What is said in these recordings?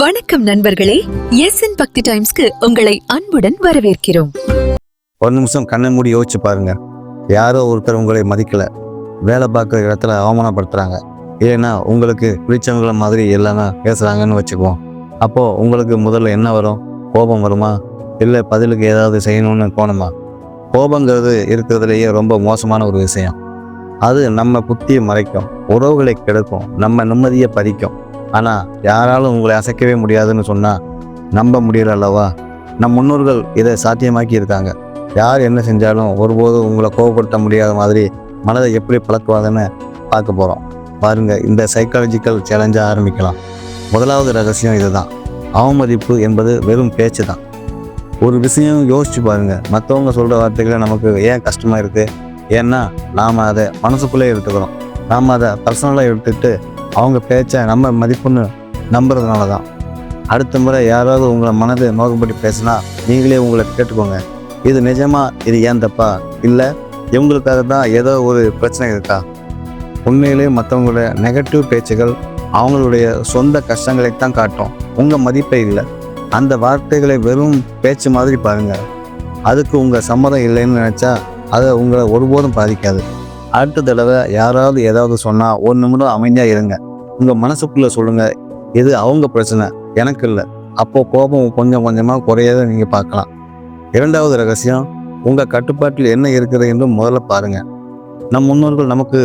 வணக்கம் நண்பர்களே. S N பக்தி டைம்ஸ்க்கு உங்களை அன்புடன் வரவேற்கிறோம். ஒரு நிமிஷம் கண்ணை மூடி யோசிச்சு பாருங்க. யாரோ ஒருத்தர் உங்களை மதிக்கல. வேலை பார்க்குற இடத்துல அவமானப்படுத்துறாங்க. இல்லைன்னா உங்களுக்கு பிடிச்சவங்கள மாதிரி எல்லாமே பேசுறாங்கன்னு வச்சுக்குவோம். அப்போ உங்களுக்கு முதல்ல என்ன வரும்? கோபம் வருமா? இல்லை பதிலுக்கு ஏதாவது செய்யணும்னு தோணுமா? கோபங்கிறது இருக்கிறதுலேயே ரொம்ப மோசமான ஒரு விஷயம். அது நம்ம புத்தியை மறைக்கும் உறவுகளை கெடுக்கும் நம்ம நிம்மதியை பறிக்கும். ஆனால் யாராலும் உங்களை அசைக்கவே முடியாதுன்னு சொன்னால் நம்ப முடியல அல்லவா? நம் முன்னோர்கள் இதை சாத்தியமாக்கி இருக்காங்க யார் என்ன செஞ்சாலும் ஒருபோதும் உங்களை கோவப்படுத்த முடியாத மாதிரி மனதை எப்படி பழக்குவாங்கன்னு பார்க்க போகிறோம் பாருங்கள் இந்த சைக்காலஜிக்கல் சேலஞ்சை ஆரம்பிக்கலாம். முதலாவது ரகசியம் இதுதான். அவமதிப்பு என்பது வெறும் பேச்சு தான். ஒரு விஷயம் யோசிச்சு பாருங்க. மற்றவங்க சொல்கிற வார்த்தைகளை நமக்கு ஏன் கஷ்டமாக இருக்குது ஏன்னா நாம் அதை மனசுக்குள்ளே எடுத்துக்கிறோம். நாம் அதை பர்சனலாக எடுத்துக்கிட்டு அவங்க பேச்சை நம்ம மதிப்புன்னு நம்புறதுனால தான் அடுத்த முறை யாராவது உங்களை மனதை நோக்கப்பட்டு பேசினா நீங்களே உங்களை கேட்டுக்கோங்க. இது நிஜமா இது ஏன் தப்பா? இல்லை இவங்களுக்காக தான் ஏதோ ஒரு பிரச்சனை இருக்கா? உண்மையிலேயே மற்றவங்களுடைய நெகட்டிவ் பேச்சுகள் அவங்களுடைய சொந்த கஷ்டங்களை தான் காட்டும். உங்கள் மதிப்பே இல்லை. அந்த வார்த்தைகளை வெறும் பேச்சு மாதிரி பாருங்கள் அதுக்கு உங்கள் சம்மதம் இல்லைன்னு நினச்சா அதை உங்களை ஒருபோதும் பாதிக்காது. அடுத்த தடவை யாராவது ஏதாவது சொன்னால் ஒரு நிமிடம் அமைதியாக இருங்க. உங்கள் மனசுக்குள்ளே சொல்லுங்கள் இது அவங்க பிரச்சனை? எனக்கு இல்லை. அப்போ கோபம் கொஞ்சம் கொஞ்சமாக குறையதை நீங்கள் பார்க்கலாம். இரண்டாவது ரகசியம் உங்கள் கட்டுப்பாட்டில் என்ன இருக்குது என்று முதல்ல பாருங்கள் நம் முன்னோர்கள் நமக்கு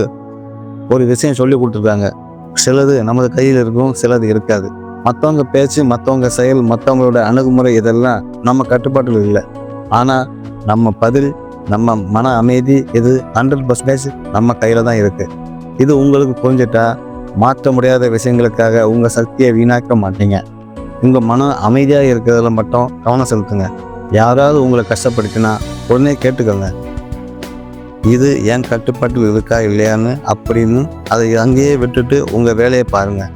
ஒரு விஷயம் சொல்லி கொடுத்துருக்காங்க. சிலது நமது கையில் இருக்கும் சிலது இருக்காது. மற்றவங்க பேச்சு மற்றவங்க செயல் மற்றவங்களோட அணுகுமுறை இதெல்லாம் நம்ம கட்டுப்பாட்டில் இல்லை. ஆனால் நம்ம பதில் நம்ம மன அமைதி இது ஹண்ட்ரட் பர்சன்டேஜ் நம்ம கையில் தான் இருக்குது இது உங்களுக்கு புரிஞ்சிட்டா மாற்ற முடியாத விஷயங்களுக்காக உங்கள் சக்தியை வீணாக்க மாட்டீங்க. உங்கள் மனம் அமைதியாக இருக்கிறதுல மட்டும் கவனம் செலுத்துங்க. யாராவது உங்களை கஷ்டப்படுத்தினா உடனே கேட்டுக்கோங்க. இது என் கட்டுப்பாட்டு இருக்கா இல்லையான்னு அப்படின்னு அதை அங்கேயே விட்டுட்டு உங்கள் வேலையை பாருங்கள்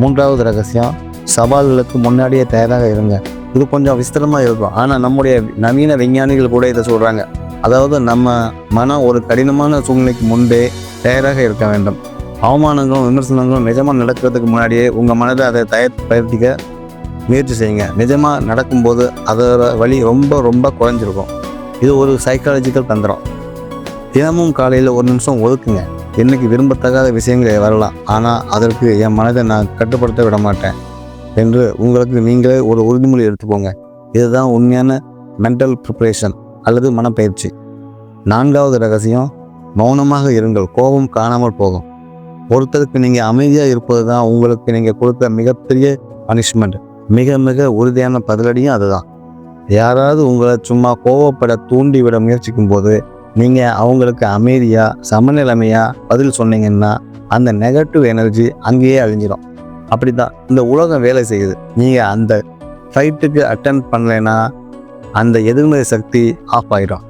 மூன்றாவது ரகசியம் சவால்களுக்கு முன்னாடியே தயாராக இருங்க. இது கொஞ்சம் விஸ்தரமாக இருக்கும். ஆனால் நம்முடைய நவீன விஞ்ஞானிகள் கூட இதை சொல்கிறாங்க அதாவது நம்ம மனம் ஒரு கடினமான சூழ்நிலைக்கு முன்பே தயாராக இருக்க வேண்டும். அவமானங்களும் விமர்சனங்களும் நிஜமாக நடக்கிறதுக்கு முன்னாடியே உங்கள் மனதை அதை தயார் பயிற்சிக்க முயற்சி செய்யுங்க. நிஜமாக நடக்கும்போது அதோட வழி ரொம்ப ரொம்ப குறைஞ்சிருக்கும். இது ஒரு சைக்காலஜிக்கல் தந்திரம். தினமும் காலையில் ஒரு நிமிஷம் ஒதுக்குங்க. இன்னைக்கு விரும்பத்தகாத விஷயங்கள் வரலாம். ஆனால் அதற்கு என் மனதை நான் கட்டுப்படுத்த விட மாட்டேன். என்று உங்களுக்கு நீங்களே ஒரு உறுதிமொழி எடுத்துக்கோங்க. இதுதான் உண்மையான மென்டல் ப்ரிப்பரேஷன் அல்லது மனப்பயிற்சி. நான்காவது ரகசியம் மௌனமாக இருங்கள். கோபம் காணாமல் போகும். ஒருத்தருக்கு நீங்கள் அமைதியாக இருப்பது தான் உங்களுக்கு நீங்கள் கொடுத்த மிகப்பெரிய பனிஷ்மெண்ட் மிக மிக உறுதியான பதிலடியும் அதுதான். யாராவது உங்களை சும்மா கோவப்பட தூண்டிவிட முயற்சிக்கும் போது நீங்கள் அவங்களுக்கு அமைதியாக சமநிலைமையாக பதில் சொன்னீங்கன்னா அந்த நெகட்டிவ் எனர்ஜி அங்கேயே அழிஞ்சிடும் அப்படி தான் இந்த உலகம் வேலை செய்யுது. நீங்கள் அந்த ஃபைட்டுக்கு அட்டன் பண்ணலைன்னா அந்த எதிர்மறை சக்தி ஆஃப் ஆகிடும்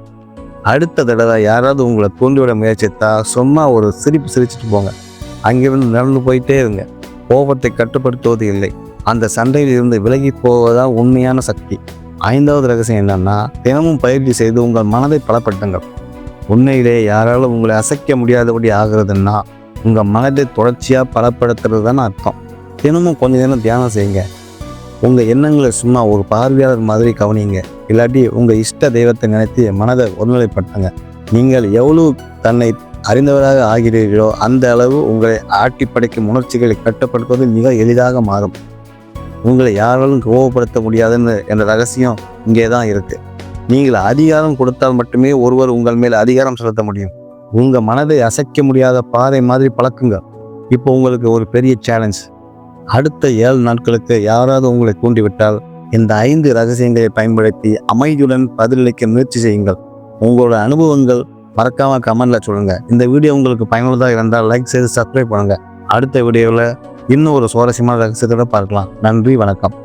அடுத்த தடவை யாராவது உங்களை தூண்டிவிட முயற்சித்தா சும்மா ஒரு சிரிப்பு சிரிச்சிட்டு போங்க. அங்கிருந்து நடந்து போயிட்டே இருங்க. கோபத்தை கட்டுப்படுத்துவது இல்லை அந்த சண்டையில் இருந்து விலகி போவதுதான் உண்மையான சக்தி. ஐந்தாவது ரகசியம் என்னன்னா தினமும் பயிற்சி செய்து உங்கள் மனதை பலப்படுத்துங்கள். உண்மையிலே யாராலும் உங்களை அசைக்க முடியாதபடி ஆகுறதுன்னா உங்கள் மனதை தொடர்ச்சியாக பலப்படுத்துறது தான் அர்த்தம். தினமும் கொஞ்ச நேரம் தியானம் செய்யுங்க. உங்கள் எண்ணங்களை சும்மா ஒரு பார்வையாளர் மாதிரி கவனிங்க. இல்லாட்டி உங்கள் இஷ்ட தெய்வத்தை நினைத்து மனதை ஒருநிலைப்படுத்துங்க. நீங்கள் எவ்வளவு தன்னை அறிந்தவராக ஆகிறீர்களோ அந்த அளவு உங்களை ஆட்டி படைக்கும் உணர்ச்சிகளை கட்டுப்படுத்துவது மிக எளிதாக மாறும். உங்களை யாராலும் கோபப்படுத்த முடியாதுன்னு என்ற ரகசியம் இங்கே தான் இருக்கு. நீங்கள் அதிகாரம் கொடுத்தால் மட்டுமே ஒருவர் உங்கள் மேல் அதிகாரம் செலுத்த முடியும். உங்கள் மனதை அசைக்க முடியாத பாறை மாதிரி பழக்குங்க. இப்போ உங்களுக்கு ஒரு பெரிய சேலஞ்ச் அடுத்த ஏழு நாட்களுக்கு யாராவது உங்களை தூண்டிவிட்டால் இந்த ஐந்து ரகசியங்களை பயன்படுத்தி அமைதியுடன் பதிலளிக்க முயற்சி செய்யுங்கள். உங்களோட அனுபவங்கள் மறக்காம கமெண்ட்ல சொல்லுங்க. இந்த வீடியோ உங்களுக்கு பயனுள்ளதாக இருந்தால் லைக் செய்து சப்ஸ்கிரைப் பண்ணுங்க. அடுத்த வீடியோவில் இன்னும் ஒரு சுவாரஸ்யமான ரகசியத்தோட பார்க்கலாம். நன்றி வணக்கம்.